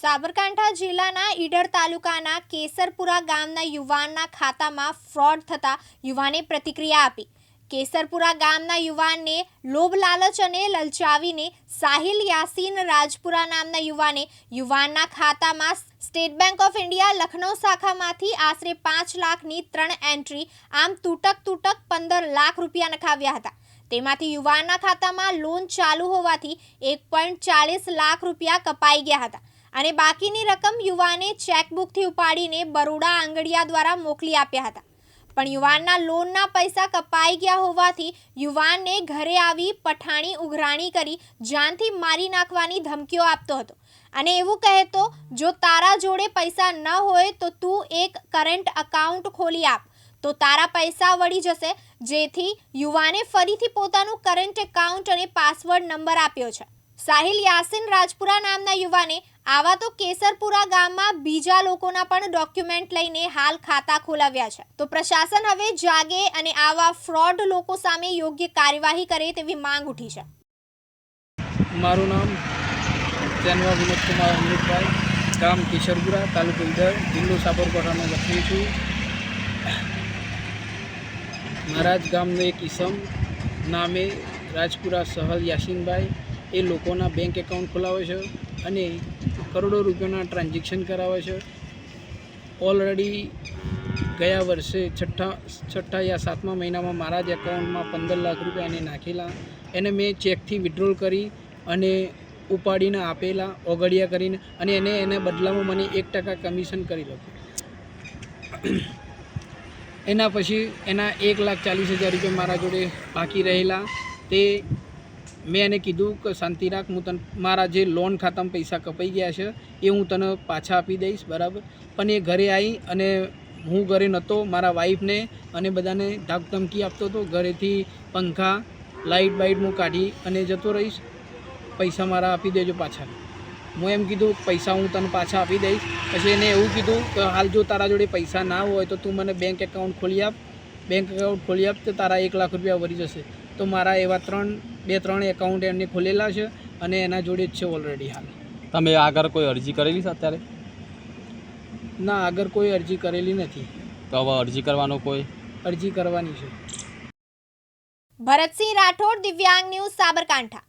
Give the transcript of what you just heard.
સાબરકાંઠા જિલ્લાના ઈડર તાલુકાના કેસરપુરા ગામના યુવાનના ખાતામાં ફ્રોડ થતા યુવાને પ્રતિક્રિયા આપી. કેસરપુરા ગામના યુવાનને લોભ, લાલચ અને લલચાવીને સાહિલ યાસીન રાજપુરા નામના યુવાને યુવાનના ખાતામાં State Bank of India Lucknow શાખામાંથી આશરે પાંચ લાખની ત્રણ એન્ટ્રી, આમ તૂટક તૂટક પંદર લાખ રૂપિયા નખાવ્યા હતા. તેમાંથી યુવાનના ખાતામાં લોન ચાલુ હોવાથી એક લાખ રૂપિયા કપાઈ ગયા હતા. અને બાકીની રકમ યુવાને ચેકબુકથી ઉપાડીને બરોડા આંગડિયા દ્વારા મોકલી આપ્યા હતા. પણ યુવાનના લોનના પૈસા કપાઈ ગયા હોવાથી યુવાનને ઘરે આવી પઠાણી ઉઘરાણી કરી જાનથી મારી નાખવાની ધમકીઓ આપતો હતો. અને એવું કહેતો જો તારા જોડે પૈસા ન હોય તો તું એક કરંટ અકાઉન્ટ ખોલી આપ. તો તારા પૈસા વળી જશે. જેથી યુવાને ફરીથી પોતાનું કરંટ એકાઉન્ટ અને પાસવર્ડ નંબર આપ્યો છે. સાહિલ યાસીન રાજપુરા નામના યુવાને આવા તો કેસરપુરા ગામમાં બીજા લોકોના પણ ડોક્યુમેન્ટ લઈને હાલ ખાતા ખોલાવ્યા છે. તો પ્રશાસન હવે જાગે અને આવા ફ્રોડ લોકો સામે યોગ્ય કાર્યવાહી કરે તેવી માંગ ઉઠી છે. મારું નામ ચેનવા વિનોદકુમાર અમૃતભાઈ, ગામ કિશોરપુરા, તાલુકો ઈડર, જિલ્લો સાબરકાંઠાનો વતની છું. મારા ગામનો એક ઈસમ, નામે રાજપુરા સહલ યાસીનભાઈ એ લોકોના બેંક એકાઉન્ટ ખોલાવે છે અને કરોડો રૂપિયાના ટ્રાન્ઝેક્શન કરાવે છે. ઓલરેડી ગયા વર્ષે છઠ્ઠા છઠ્ઠા યા સાતમા મહિનામાં મારા જ એકાઉન્ટમાં પંદર લાખ રૂપિયા એને નાખેલા. એને મેં ચેકથી વિડ્રોલ કરી અને ઉપાડીને આપેલા, ઓગળિયા કરીને અને એને એને બદલામાં મને એક ટકા કમિશન કરી લખ્યું એના પછી એના એક લાખ ચાલીસ હજાર રૂપિયા મારા જોડે બાકી રહેલા. તે મેં એને કીધું કે શાંતિ રાખ, હું તને મારા જે લોન ખાતામાં પૈસા કપાઈ ગયા છે, એ હું તને પાછા આપી દઈશ, બરાબર? પણ એ ઘરે આવી અને હું ઘરે નહોતો મારા વાઈફને અને બધાને ધાકધમકી આપતો હતો. ઘરેથી પંખા લાઇટ બાઇટ હું કાઢી અને જતો રહીશ. પૈસા મારા આપી દેજો પાછા. હું એમ કીધું, પૈસા હું તને પાછા આપી દઈશ. પછી એને એવું કીધું કે, હાલ જો તારા જોડે પૈસા ના હોય તો તું મને બેંક એકાઉન્ટ ખોલી આપ. બેંક એકાઉન્ટ ખોલી આપ તો તારા એક લાખ રૂપિયા વરી જશે. તો મારા એવા ત્રણ બે ત્રણ એકાઉન્ટ એમને ખોલેલા છે અને એના જોડે જ છે ઓલરેડી હાલ. તમે આગળ કોઈ અરજી કરેલી છે અત્યારે? ના આગળ કોઈ અરજી કરેલી નથી. તો હવે અરજી કરવાનો કોઈ? અરજી કરવાની છે. ભરતસિંહ રાઠોડ દિવ્યાંગ ન્યૂઝ સાબરકાંઠા.